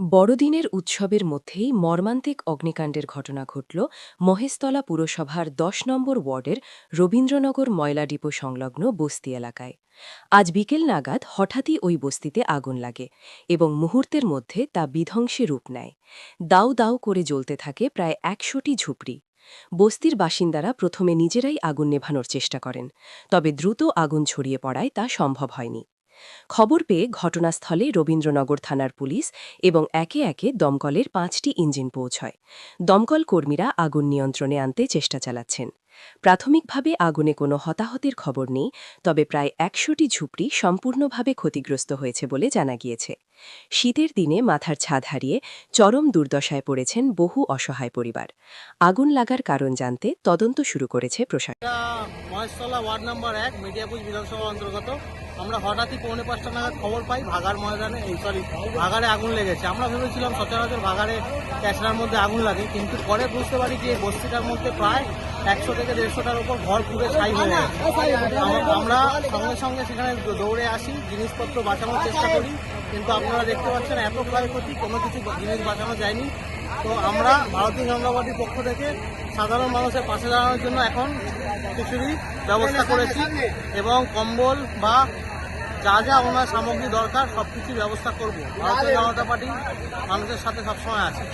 বড়দিনের উৎসবের মধ্যেই মর্মান্তিক অগ্নিকাণ্ডের ঘটনা ঘটল মহেশতলা পুরসভার দশ নম্বর ওয়ার্ডের রবীন্দ্রনগর ময়লা ডিপো সংলগ্ন বস্তি এলাকায়। আজ বিকেল নাগাদ হঠাৎই ওই বস্তিতে আগুন লাগে এবং মুহূর্তের মধ্যে তা বিধ্বংসী রূপ নেয়। দাউ দাউ করে জ্বলতে থাকে প্রায় একশোটি ঝুপড়ি। বস্তির বাসিন্দারা প্রথমে নিজেরাই আগুন নেভানোর চেষ্টা করেন, তবে দ্রুত আগুন ছড়িয়ে পড়ায় তা সম্ভব হয়নি। খবর পেয়ে ঘটনাস্থলে রবীন্দ্রনগর থানার পুলিশ এবং একে একে দমকলের পাঁচটি ইঞ্জিন পৌঁছয়। দমকল কর্মীরা আগুন নিয়ন্ত্রণে আনতে চেষ্টা চালাচ্ছেন। প্রাথমিকভাবে আগুনে কোনো হতাহতের খবর নেই, তবে প্রায় একশোটি ঝুপড়ি সম্পূর্ণভাবে ক্ষতিগ্রস্ত হয়েছে বলে জানা গিয়েছে। শীতের দিনে মাথার ছাদ হারিয়ে চরম দুর্দশায় পড়েছেন বহু অসহায় পরিবার। আগুন লাগার কারণ জানতে তদন্ত শুরু করেছে প্রশাসন আমরা হঠাৎই পৌনে পাঁচটা নাগাদ খবর পাই ভাগার ময়দানে, এই সরি ভাগারে আগুন লেগেছে। আমরা ভেবেছিলাম সচরাচর ভাগারে ক্যাশরার মধ্যে আগুন লাগে, কিন্তু পরে বুঝতে পারি যে বস্তিটার মধ্যে প্রায় একশো থেকে দেড়শোটার উপর ঘর পুড়ে ছাই হয়ে আমরা সঙ্গে সঙ্গে সেখানে দৌড়ে আসি, জিনিসপত্র বাঁচানোর চেষ্টা করি, কিন্তু আপনারা দেখতে পাচ্ছেন এত ক্ষয়ক্ষতি, কোনো কিছু জিনিস বাঁচানো যায়নি। তো আমরা ভারতীয় জনতা পার্টির পক্ষ থেকে সাধারণ মানুষের পাশে দাঁড়ানোর জন্য এখন খিচুড়ি ব্যবস্থা করেছি এবং কম্বল বা যা যা ওনার সামগ্রী দরকার সব কিছুর ব্যবস্থা করব। ভারতীয় জনতা পার্টি মানুষের সাথে সবসময় আছে।